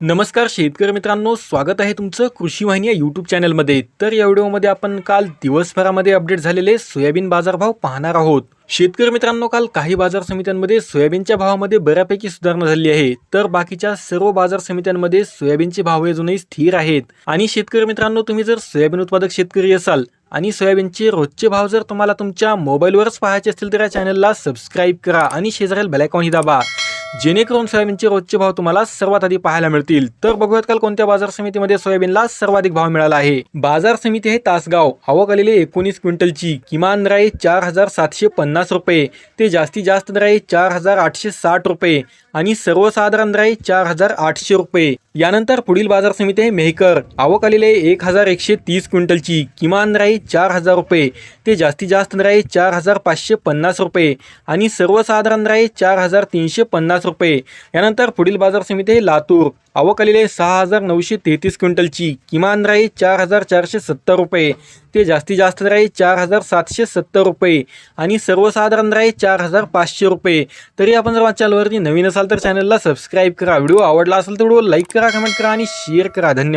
नमस्कार शेतकरी मित्रांनो स्वागत आहे तुमचं कृषी वाहिनी या यूट्यूब चॅनलमध्ये तर या व्हिडिओमध्ये आपण काल दिवसभरामध्ये अपडेट झालेले सोयाबीन बाजारभाव पाहणार आहोत. शेतकरी मित्रांनो काल काही बाजार समित्यांमध्ये सोयाबीनच्या भावामध्ये बऱ्यापैकी सुधारणा झाली आहे. तर बाकीच्या सर्व बाजार समित्यांमध्ये सोयाबीनचे भाव अजूनही स्थिर आहेत. आणि शेतकरी मित्रांनो तुम्ही जर सोयाबीन उत्पादक शेतकरी असाल आणि सोयाबीनचे रोजचे भाव जर तुम्हाला तुमच्या मोबाईलवरच पाहायचे असतील तर या चॅनलला सबस्क्राईब करा आणि शेजारील बेलायकॉनही दाबा. जेणेकरून सोयाबीनचे रोजचे भाव तुम्हाला सर्वात आधी पाहायला मिळतील. तर बघूयात काल कोणत्या बाजार समितीमध्ये सोयाबीनला सर्वाधिक भाव मिळाला आहे? बाजार समिती आहे तासगाव. आवक आलेली एकोणीस क्विंटलची. किमान दर आहे चार हजार सातशे पन्नास रुपये. ते जास्तीत जास्त दर आहे चार हजार आठशे साठ रुपये. आणि सर्वसाधारण दर चार हजार आठशे रुपये. यानंतर पुढील बाजार समिती आहे मेहकर. आवक आलेली आहे एक हजार एकशे तीस क्विंटलची. किमान दर चार हजार रुपये. ते जास्तीत जास्त दर आहे चार हजार पाचशे पन्नास रुपये. आणि सर्वसाधारण दर चार हजार तीनशे पन्नास रुपये. यानंतर पुढील बाजार समिती आहे लातूर. आवक आलेले आहे सहा हजार नऊशे तेहतीस क्विंटलची. किमान राही चार हजार चारशे सत्तर रुपये. ते जास्तीत जास्त राही चार हजार सातशे सत्तर रुपये. आणि सर्वसाधारण राही चार हजार पाचशे रुपये. तरी आपण जर माझ्या चॅनलवरती नवीन असाल तर चॅनलला सबस्क्राईब करा. व्हिडिओ आवडला असेल तर व्हिडिओ लाईक करा कमेंट करा आणि शेअर करा. धन्यवाद.